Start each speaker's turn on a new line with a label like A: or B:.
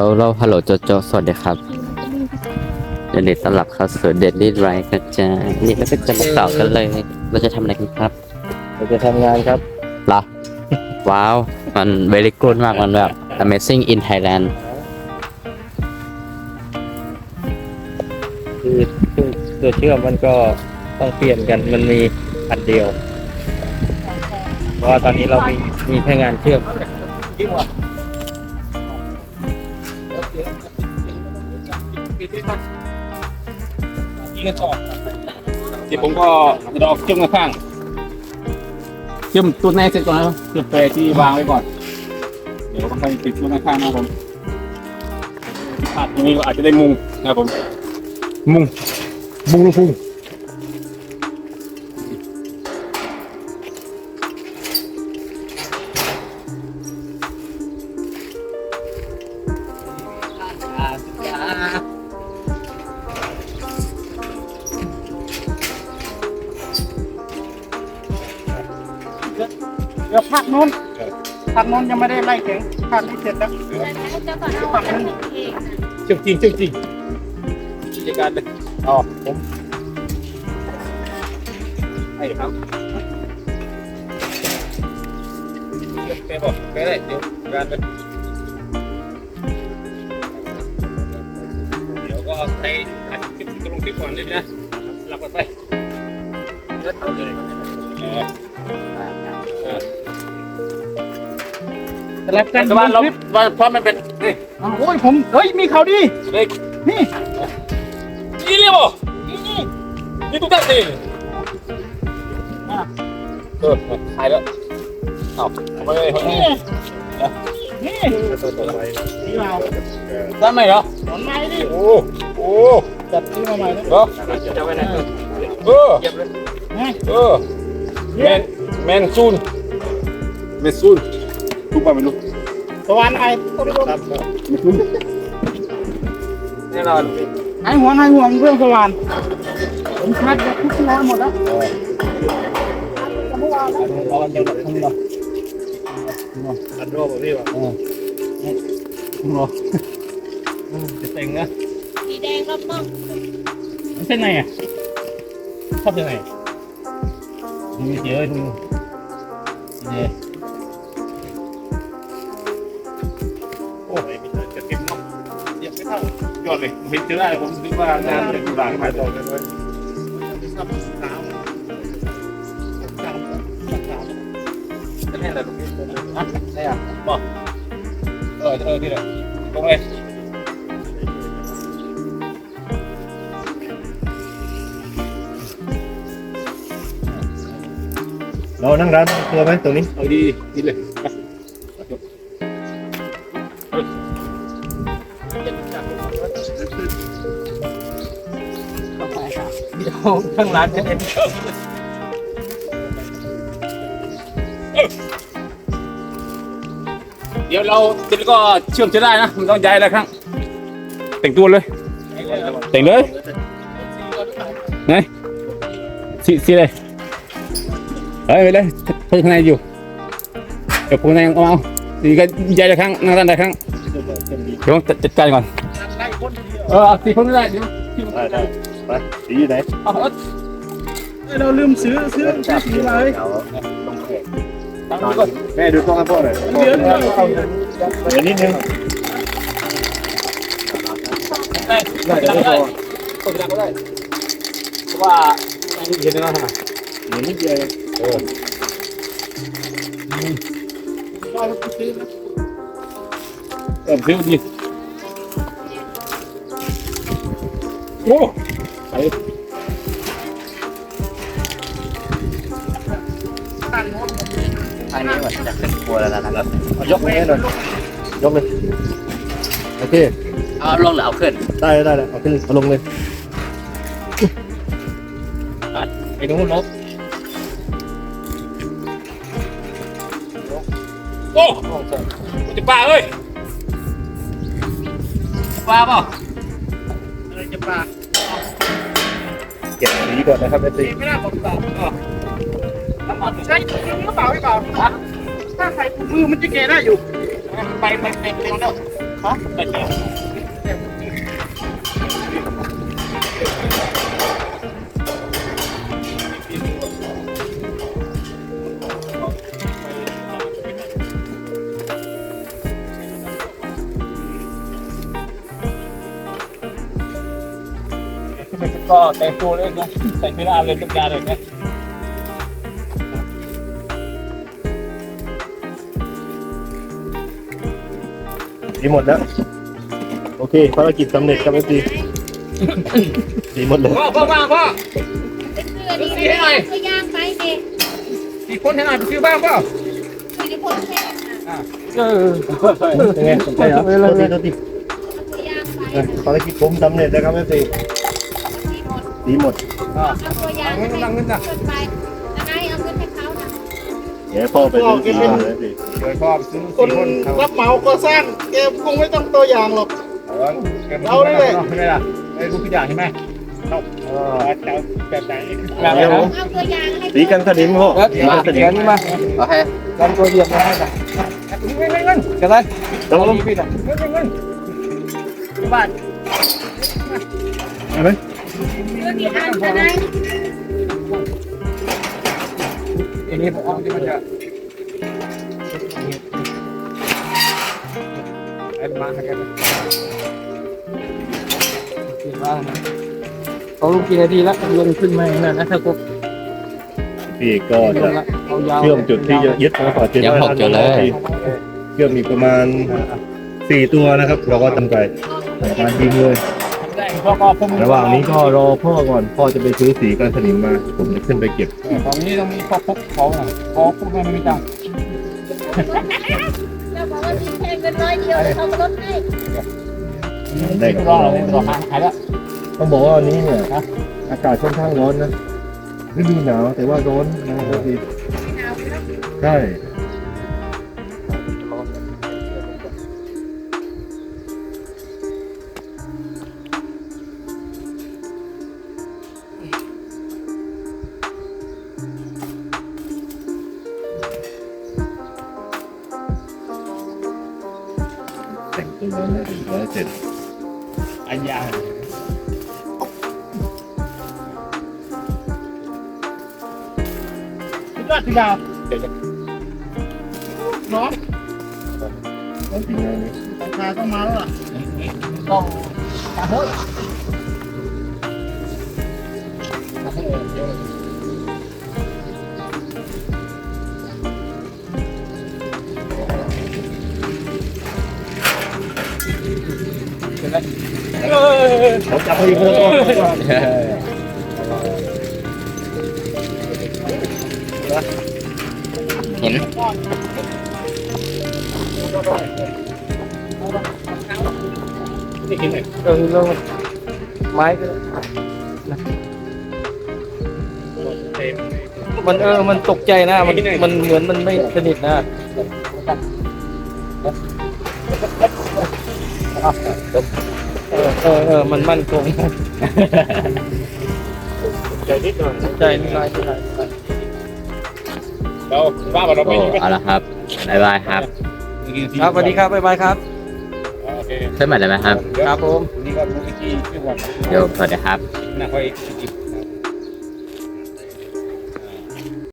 A: เอาเราฮัลโหลโจโจสวัสดีครับเดี๋ยวนี้ต้อนรับเข้าสู่เดดลี่ไรกันจ้านี่เราก็จะมาต่อกันเลย เราจะทำอะไรกันครับ
B: เราจะทำงานครับ
A: เหรอว้าว มัน very good มากมันแบบ amazing in Thailand
B: คือคือตัวเชื่อมมันก็ต้องเปลี่ยนกันมันมีอันเดียว เพราะว่าตอนนี้เรามีมีแค่งานเชื่อม
C: ยิงกันต่อเดี๋ยวผมก็จะเอาเชื่อมข้างๆเชื่อมตัวในเสร็จก่อนนะครับเชื่อมแปรที่วางไว้ก่อน เดี๋ยวผมไปติดตัวข้างๆนะครับผมพลาดตรงนี้ก็อาจจะได้มุงนะครับผม มุงมุงลูกพุง
D: เดี๋ยวภาคนู้นภาคนู้นยังไม่ได้ไล่แข่งภาคนี้เสร็จแล้ว
E: จะก่อนเอาของเองนะ
C: เชื่อมจริงจริงกิจการเลยอ๋อผมให้ครับแปบอกแปรได้เดี๋ยวการเลยเดี๋ยวก็ใช้อัดคลิปตรงคลิปก่อนเลยนะหลับกันไปเดี๋ยวเอาเลยเออ
D: สลับกัน
C: แต่ว่าเราว่าเพราะมันเป็นนี่
D: อ้าวโอ้ยผมเฮ้ยมีข่าวดี
C: เด็ก
D: นี่
C: นี่เรียบนี่นี่ตุ๊กตาสิเออหายแล้วเอาไม่เลย
D: นี่นี่นี่เรา
C: ได้ไหมเหรอ
D: สอนไม้ดิ
C: โอ้โอ้
D: จัดซื้อมาใหม่แล้ว
C: เหรอจะไว้ไหนเออ
D: นี่
C: เออแมนแมนซูนแมนซูน ทุกป่ะไม่รู้
D: สวรรค์ไอ้ต้องดู
C: แน่นอน
D: ไอ้หัวไอ้หัวเรื่องสวรรค์ผมคัดจากทุกงานหมดแล้วเมื่อวานแล้ว
B: เราอันเดียวกับทั้งเราอันโรบพี่วะ
C: จะเต็งนะ
E: สีแดงรอบนอก
C: มันเป็นไงอะชอบยังไงมีเยอะดูเนี่ย ดี๋ยวไม่เท่ายอดเลยเห็นจะได้ผมคิดว่างานจะดูหลังมาต่อกันเลยจะเล่นอะไรตรงนี้ฮะใช่อะบอกเออเออที่ไหนตรงเลย
B: เรานั่งร้านตัวไหมตรงนี้
C: เอาดีดีเลย
D: เดี๋ยวข้งร้านจะเอ็น
C: เดี๋ยวเราเจแล้วก็เชื่อมจะได้นะมันต้องย้ายอะไรครั้งแต่งตัวเลยแต่งเลยไหนสีสีอะไรเฮ้ยไปเลยเพิ่งข้างในอยู่เดี๋ยวผมในเอาเอาดีก็ย้ายอะไรครั้งนั่งด้านใดครั้งเดี๋ยวจัดการก่อน
D: เอ
C: อสีคนได้เดี๋ยว
B: ได้ได้ไปสีอยู่ไหน
C: เอาเอา
D: เราลืมซื้อซื้อซื้อสีมาเลย
C: ตั้งนี้ก่อน
B: แม่ดูกล้องให้พ่อหน่อย
D: เดือนเดียว
B: เดี๋ยวนิดนึง
C: ได้ได้เดี๋ยวได้คนจะได้ก็ได้เพราะว่าอันนี้เห็นแล้วนะ
B: เดี๋ยวนิดเดียว
C: เออเออซื้อดีโอ้ไป
B: ทางนี้มันจะขึ้นครัวแล้วนะครับยกไปให้หน่อยยกเลยโอเค
A: เอาลงหรือเอาขึ้น
B: ได้ได้ได้เอาขึ้นเอาลงเลย
C: ไปนู้นลบโอ้จะปลาเอ้ยปลาเปล่า
D: อะไรจะปา
B: เก็บสีก่อนนะครับเอฟซี
D: ไม่น่าผมตอบน้ำมันใช้ถุงมือเปล่าไม่เปล่าถ้าใส่ถุงมือมันจะเกได้อยู่
C: ไปไปไปไปแล้ว
D: เก็
C: แต่งตัวเลยนะใส่เสื้อเลยทุกอย่างเลยนะ
B: ดีหมดแล้ว โอเคภารกิจสำเร็จครับเอฟซีดีหมดเลย
C: พ่อพ่อมาพ่อ
E: เสื้อดี
C: ซื้อให้หน่อย
E: ก็ย่างไปเด็ก
C: อีกคนให้หน่อยไปซื้อบ้างเปล่า
E: คุยในคนแค่นั้นน่ะ
C: เออ
B: เป็นไงใช่เหรอโทษทีโทษที
E: ก็ย่างไป
B: เออภารกิจผมสำเร็จแล้วครับเอฟซี
E: ที่หมด
B: ดีหมด
E: เอาตัวอย่างให้ขึ้นไปอะไรเอาขึ้นให้เขานะ
B: เดี๋ยวพ่อไปดูที่บ้านเลยสิ
C: เดี๋ยวพ่อซื้อ
D: คน
C: คนเขา
D: รับเหมาก่อสร้างแกคงไม่ต้องตัวอย่างหรอก
C: เอาเลยใช่ไหมล่ะไอ้รู้ทุกอย่างใช่ไหมเอาเออจะแบบไหนแบบไหน
E: เอาตัวอย่างให้
B: สีกันสนิมพ่อสีกันสนิม
A: มาโอเค
C: กันตัวเดียวมาให้กันเงินเงินเงินกันเลย
B: ครับผม
C: พี่หน่อยเงินเงินเงินบาท
B: เอาไหม
E: เสื้อที่อ่านจะได้
C: อันนี้ผมเอาที่มันจะไอ้มาให้กันบ้างนะ
D: เขาลูกกี่นาทีแล้วลงขึ้นมาองนั้นนะถ้าก็
B: พี่ก็จะ
D: เชื่
B: อมจุดที่จะยึดมาก่อน
A: ยังหกจุดเลย
B: เชื่อมมีกประมาณสี่ตัวนะครับ เราก็ทำไปการยิงเลย
C: พ่อก็พุ่ง
B: ระหว่างนี้ก็รอพ่อก่อน พ่อจะไปซื้อสีกันสนิมมา ผมจะขึ้นไปเก็บ
C: ของนี้ต้องมีพ่อพกของอะพอพกไม่มีตังค์
E: เราบอกว่ามีแค่เงินร้อยเดียวเลยเขาก็ลดให้
B: ได้กับ
C: รอ
B: เรา
C: เรารอหายหายแล้ว
B: ต้องบอกว่าวันนี้เนี่ยอากาศค่อนข้างร้อนนะฤดูหนาวแต่ว่าร้อนนะครับพี่
E: หนาวแล้ว
B: ใช่ แต่งตัวแล้วแล้วเสร็จ
C: อันยาสุดยอดสุดยอดเดี๋ยว
D: น้อง
B: แล้วทีนี้
D: ราคาต้องมาแล้วล่ะ
C: ต้องตาเฮ้ย
B: เขาจับพอดีคนละตัว
A: เห็น
C: นี่กินเลย
D: เออลงไม้ก็มันเออ มันตกใจนะ มัน มันเหมือนมันไม่สนิทนะ เออเออเออมันมั่นคง
B: ใจนิดหน่อย
D: ใจไม่ร้ายไม่ร้าย
C: เราว่าเรา
A: โอ้
C: ไม่มี
A: เอาละครับบ๊ายบายครับ
D: ครับสวัสดีครับบ๊ายบายครับ
C: โอเค
A: เพื่อนใหม่ได้ไหมครับ
D: ครับผม
C: นี่ก็รู้วิธีชื่อวัน
A: เดี๋ยวสวัสดีครับ
C: นะค่อย